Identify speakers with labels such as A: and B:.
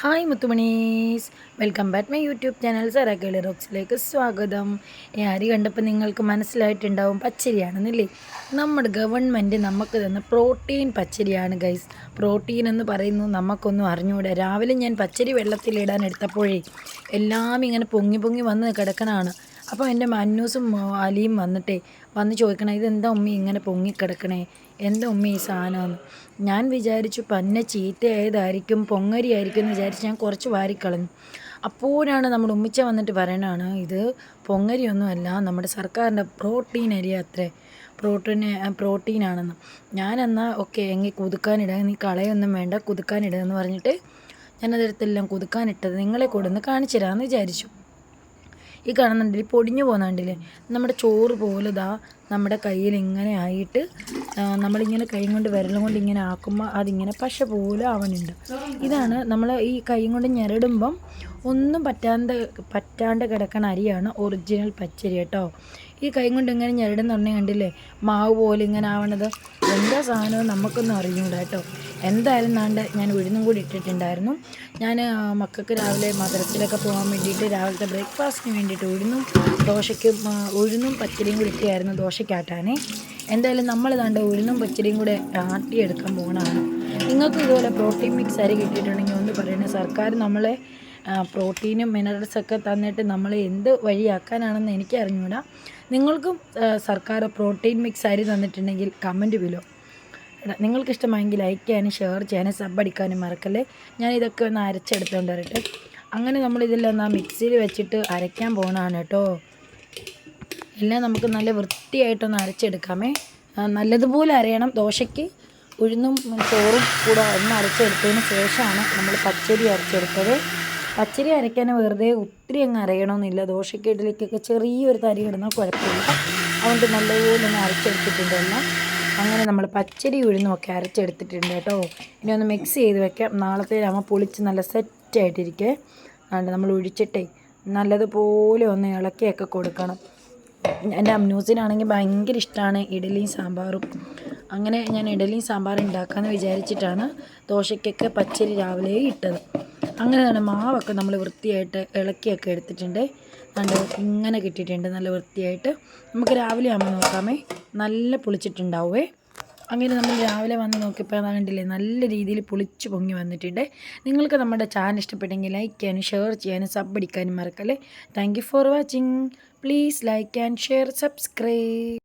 A: Hi മുത്തുമണീസ്. Welcome back my YouTube channel സറാക്കേളി റോക്സിലേക്ക് സ്വാഗതം. ഈ അരി കണ്ടപ്പോൾ നിങ്ങൾക്ക് മനസ്സിലായിട്ടുണ്ടാവും പച്ചരിയാണെന്നില്ലേ? നമ്മുടെ ഗവൺമെന്റ് നമുക്ക് തന്ന പ്രോട്ടീൻ പച്ചരിയാണ് ഗൈസ്. പ്രോട്ടീൻ എന്ന് പറയുന്നത് നമുക്കൊന്നും അറിഞ്ഞുകൂടെ രാവിലെ ഞാൻ പച്ചരി വെള്ളത്തിലിടാൻ എടുത്തപ്പോഴേ എല്ലാം ഇങ്ങനെ പൊങ്ങി പൊങ്ങി വന്ന് കിടക്കണതാണ്. അപ്പോൾ എന്റെ മന്നൂസും അലിയും വന്നിട്ടേ വന്ന് ചോദിക്കണേ ഇതെന്താ ഉമ്മി ഇങ്ങനെ പൊങ്ങിക്കിടക്കണേ എന്താ ഉമ്മി ഈ സാധനമെന്ന് ഞാൻ വിചാരിച്ചു പന്ന ചീത്തയായതായിരിക്കും പൊങ്ങരി ആയിരിക്കും എന്ന് വിചാരിച്ച് ഞാൻ കുറച്ച് വാരിക്കളഞ്ഞു. അപ്പോഴാണ് നമ്മുടെ ഉമ്മിച്ച വന്നിട്ട് പറയണതാണ് ഇത് പൊങ്ങരിയൊന്നുമല്ല നമ്മുടെ സർക്കാരിന്റെ പ്രോട്ടീൻ അരി അത്രേ? പ്രോട്ടീൻ പ്രോട്ടീനാണെന്ന്. ഞാനെന്നാൽ ഓക്കെ എങ്കിൽ കുതുക്കാനിടുക നീ കളയൊന്നും വേണ്ട കുതുക്കാനിടുക എന്ന് പറഞ്ഞിട്ട് ഞാനതെടുത്തെല്ലാം കുതുക്കാനിട്ടത് നിങ്ങളെ കൂടെ ഒന്ന് കാണിച്ചു തരാമെന്ന് വിചാരിച്ചു. ഈ കാണുന്നുണ്ടല്ലേ? പൊടിഞ്ഞു പോകുന്നുണ്ടല്ലേ നമ്മുടെ ചോറ് പോലെ ഇതാ നമ്മുടെ കയ്യിൽ ഇങ്ങനെ ആയിട്ട് നമ്മളിങ്ങനെ കൈ കൊണ്ട് വിരലും കൊണ്ട് ഇങ്ങനെ ആക്കുമ്പോൾ അതിങ്ങനെ പശ പോലെ ആവുന്നുണ്ട് ഇതാണ് നമ്മൾ ഈ കൈ കൊണ്ട് ഞെരടുമ്പം ഒന്നും പറ്റാണ്ട് പറ്റാണ്ട് കിടക്കണ അരിയാണ് ഒറിജിനൽ പച്ചരി കേട്ടോ. ഈ കൈ കൊണ്ട് ഇങ്ങനെ ഞെരടുന്നുണ്ടെങ്കിൽ കണ്ടില്ലേ? മാവ് പോലെ ഇങ്ങനെ ആവണത്. എന്താ സാധനവും നമുക്കൊന്നും അറിഞ്ഞൂടാ കേട്ടോ. എന്തായാലും നാണ്ട് ഞാൻ ഉഴുന്നും കൂടി ഇട്ടിട്ടുണ്ടായിരുന്നു. ഞാൻ മക്കൾക്ക് രാവിലെ മധുരത്തിലൊക്കെ പോകാൻ വേണ്ടിയിട്ട് രാവിലത്തെ ബ്രേക്ക്ഫാസ്റ്റിന് വേണ്ടിയിട്ട് ഉഴുന്നും ദോശയ്ക്ക് ഉഴുന്നും പച്ചരിയും കൂടി ഇട്ടായിരുന്നു ദോശയ്ക്കാട്ടാനേ എന്തായാലും നമ്മൾ താണ്ട് ഉഴുന്നും പച്ചരിയും കൂടെ ആട്ടിയെടുക്കാൻ പോകണമാണ് നിങ്ങൾക്ക് ഇതുപോലെ പ്രോട്ടീൻ മിക്സ് അരി കിട്ടിയിട്ടുണ്ടെങ്കിൽ ഒന്ന് പറയണേ സർക്കാർ നമ്മളെ പ്രോട്ടീനും മിനറൽസൊക്കെ തന്നിട്ട് നമ്മൾ എന്ത് വഴിയാക്കാനാണെന്ന് എനിക്ക് അറിഞ്ഞൂടാ. നിങ്ങൾക്കും സർക്കാർ പ്രോട്ടീൻ മിക്സ് അരി തന്നിട്ടുണ്ടെങ്കിൽ കമന്റ് വിലോ നിങ്ങൾക്ക് ഇഷ്ടമായെങ്കിൽ ലൈക്ക് ചെയ്യാനും ഷെയർ ചെയ്യാനും സബ് അടിക്കാനും മറക്കല്ലേ? ഞാൻ ഇതൊക്കെ ഒന്ന് അരച്ചെടുത്തുകൊണ്ട് വരട്ടെ. അങ്ങനെ നമ്മളിതെല്ലാം ആ മിക്സിയിൽ വെച്ചിട്ട് അരയ്ക്കാൻ പോകണമാണ് കേട്ടോ. എല്ലാം നമുക്ക് നല്ല വൃത്തിയായിട്ടൊന്ന് അരച്ചെടുക്കാമേ. നല്ലതുപോലെ അരയണം. ദോശയ്ക്ക് ഉഴുന്നും ചോറും കൂടെ ഒന്ന് അരച്ചെടുത്തതിന് ശേഷമാണ് നമ്മൾ പച്ചരി അരച്ചെടുത്തത്. പച്ചരി അരയ്ക്കാൻ വെറുതെ ഒത്തിരി അങ്ങ് അരയണമെന്നില്ല ദോശയ്ക്ക് ഇഡലിക്കൊക്കെ ചെറിയൊരു തരി ഇടുന്ന കുഴപ്പമില്ല. അതുകൊണ്ട് നല്ലപോലെ ഒന്ന് അരച്ചെടുത്തിട്ടുണ്ട് അങ്ങനെ നമ്മൾ പച്ചരി ഉഴുന്നുമൊക്കെ അരച്ചെടുത്തിട്ടുണ്ട് കേട്ടോ. ഇനി ഒന്ന് മിക്സ് ചെയ്ത് വെക്കാം. നാളത്തെ രാമ പൊളിച്ച് നല്ല സെറ്റായിട്ടിരിക്കേ അതുകൊണ്ട് നമ്മൾ ഒഴിച്ചിട്ടേ നല്ലതുപോലെ ഒന്ന് ഇളക്കിയൊക്കെ കൊടുക്കണം. എന്റെ അമ്നൂസിനാണെങ്കിൽ ഭയങ്കര ഇഷ്ടമാണ് ഇഡലിയും സാമ്പാറും. അങ്ങനെ ഞാൻ ഇഡലിയും സാമ്പാറും ഉണ്ടാക്കാമെന്ന് വിചാരിച്ചിട്ടാണ് ദോശയ്ക്കൊക്കെ പച്ചരി രാവിലെ ഇട്ടത്. അങ്ങനെ തന്നെ മാവൊക്കെ നമ്മൾ വൃത്തിയായിട്ട് ഇളക്കിയൊക്കെ എടുത്തിട്ടുണ്ട്. കണ്ട് ഇങ്ങനെ കിട്ടിയിട്ടുണ്ട് നല്ല വൃത്തിയായിട്ട്. നമുക്ക് രാവിലെ ആകുമ്പോൾ നോക്കാമേ നല്ല പുളിച്ചിട്ടുണ്ടാവുമേ അങ്ങനെ നമ്മൾ രാവിലെ വന്ന് നോക്കിയപ്പോൾ കണ്ടില്ലേ നല്ല രീതിയിൽ പൊളിച്ച് പൊങ്ങി വന്നിട്ടുണ്ട്. നിങ്ങൾക്ക് നമ്മുടെ ചാനൽ ഇഷ്ടപ്പെട്ടെങ്കിൽ ലൈക്ക് ചെയ്യാനും ഷെയർ ചെയ്യാനും സബ് അടിക്കാനും മറക്കല്ലേ? Thank for watching please like and share subscribe